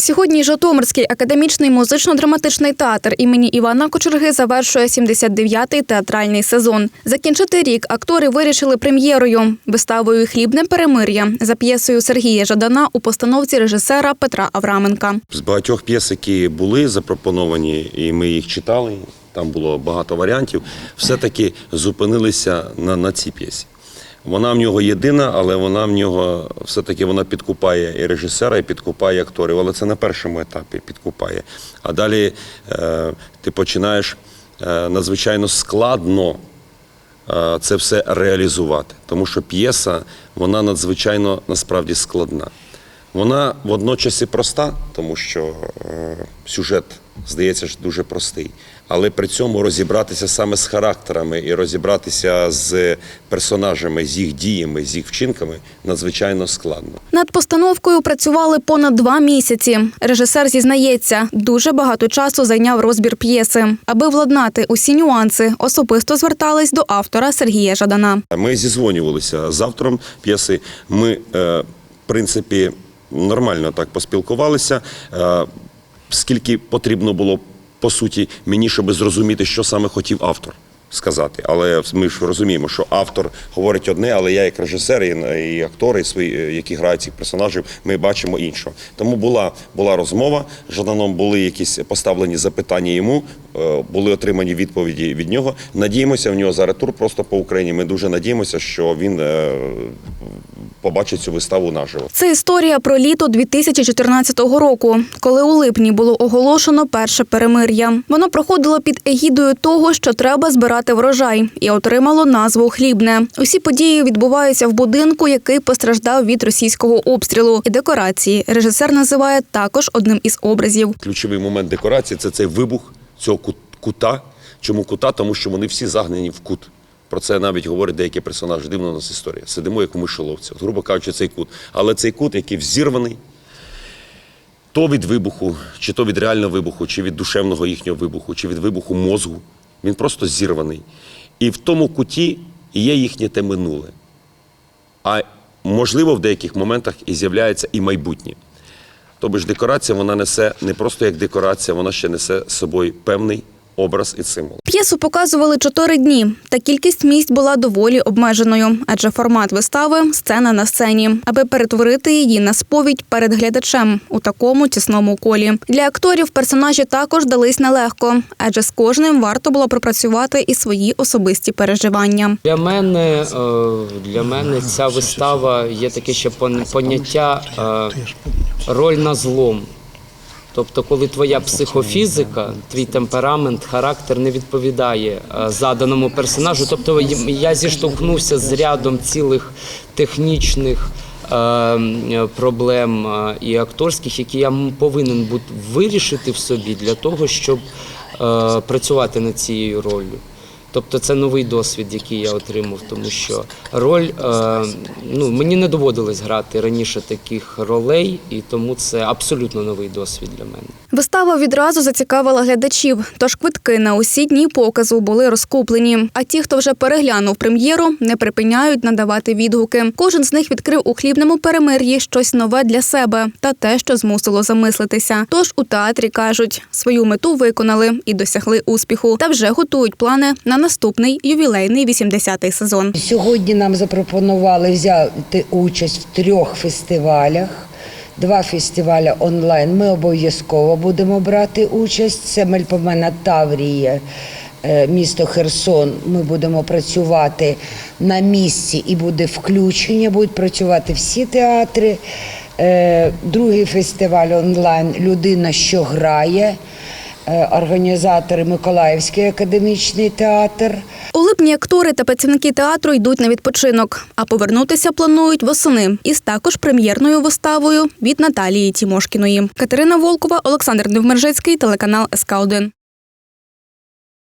Сьогодні Житомирський академічний музично-драматичний театр імені Івана Кочерги завершує 79-й театральний сезон. Закінчити рік актори вирішили прем'єрою виставою Хлібне перемир'я за п'єсою Сергія Жадана у постановці режисера Петра Авраменка. З багатьох п'єс, які були запропоновані, і ми їх читали, там було багато варіантів, все-таки зупинилися на, на цій п'єсі. Вона в нього єдина, але вона в нього все-таки вона підкупає і режисера, і підкупає акторів. Але це на першому етапі підкупає. А далі е, ти починаєш е, надзвичайно складно е, це все реалізувати. Тому що п'єса, вона надзвичайно насправді складна. Вона водночас і проста, тому що е, сюжет, здається, ж дуже простий. Але при цьому розібратися саме з характерами і розібратися з персонажами, з їх діями, з їх вчинками надзвичайно складно. Над постановкою працювали понад два місяці. Режисер зізнається, дуже багато часу зайняв розбір п'єси. Аби владнати усі нюанси, особисто звертались до автора Сергія Жадана. Ми зізвонювалися з автором п'єси. Ми, е, в принципі, нормально так поспілкувалися. Е, Скільки потрібно було по суті мені, щоб зрозуміти, що саме хотів автор сказати. Але ми ж розуміємо, що автор говорить одне, але я, як режисер, і, і актори, свої, е, які грають цих персонажів, ми бачимо іншого. Тому була, була розмова Жаданом, були якісь поставлені запитання йому, е, були отримані відповіді від нього. Надіємося, в нього зараз тур просто по Україні. Ми дуже надіємося, що він побачить цю виставу наживо. Це історія про літо 2014 року, коли у липні було оголошено перше перемир'я. Воно проходило під егідою того, що треба збирати врожай, і отримало назву Хлібне. Усі події відбуваються в будинку, який постраждав від російського обстрілу. І декорації режисер називає також одним із образів. Ключовий момент декорації це цей вибух цього кут- кута. Чому кута? Тому що вони всі загнані в кут. Про це навіть говорять деякі персонажі. Дивна у нас історія. Сидимо як у мишоловці. Грубо кажучи, цей кут. Але цей кут, який взірваний, то від вибуху, чи то від реального вибуху, чи від душевного їхнього вибуху, чи від вибуху мозгу, він просто зірваний. І в тому куті є їхнє те минуле. А можливо, в деяких моментах і з'являється і майбутнє. Тобто ж декорація вона несе не просто як декорація, вона ще несе з собою певний образ і символ. П'єсу показували чотири дні, та кількість місць була доволі обмеженою, адже формат вистави сцена на сцені, аби перетворити її на сповідь перед глядачем у такому тісному колі. Для акторів персонажі також дались нелегко, адже з кожним варто було пропрацювати і свої особисті переживання. Для мене, е, для мене ця вистава є таке ще поняття е, роль на злом. Тобто, коли твоя психофізика, твій темперамент, характер не відповідає е, заданому персонажу. Тобто я зіштовхнувся з рядом цілих технічних е, проблем е, і акторських, які я повинен вирішити в собі для того, щоб працювати над цією ролью. Тобто це новий досвід, який я отримав, тому що роль е, ну мені не доводилось грати раніше таких ролей, і тому це абсолютно новий досвід для мене. Вистава відразу зацікавила глядачів, тож квитки на усі дні показу були розкуплені. А ті, хто вже переглянув прем'єру, не припиняють надавати відгуки. Кожен з них відкрив у хлібному перемир'ї щось нове для себе та те, що змусило замислитися. Тож у театрі кажуть, свою мету виконали і досягли успіху, та вже готують плани на наступний ювілейний 80-й сезон. Сьогодні нам запропонували взяти участь в трьох фестивалях. Два фестивалі онлайн. Ми обов'язково будемо брати участь. Це Мельпомена Таврія, е, місто Херсон. Ми будемо працювати на місці і буде включення. Будуть працювати всі театри. Е, Другий фестиваль онлайн Людина, що грає. Е, Організатори Миколаївський академічний театр. У липні актори та працівники театру йдуть на відпочинок, а повернутися планують восени із також прем'єрною виставою від Наталії Тімошкіної. Катерина Волкова, Олександр Невмержицький, телеканал СК 1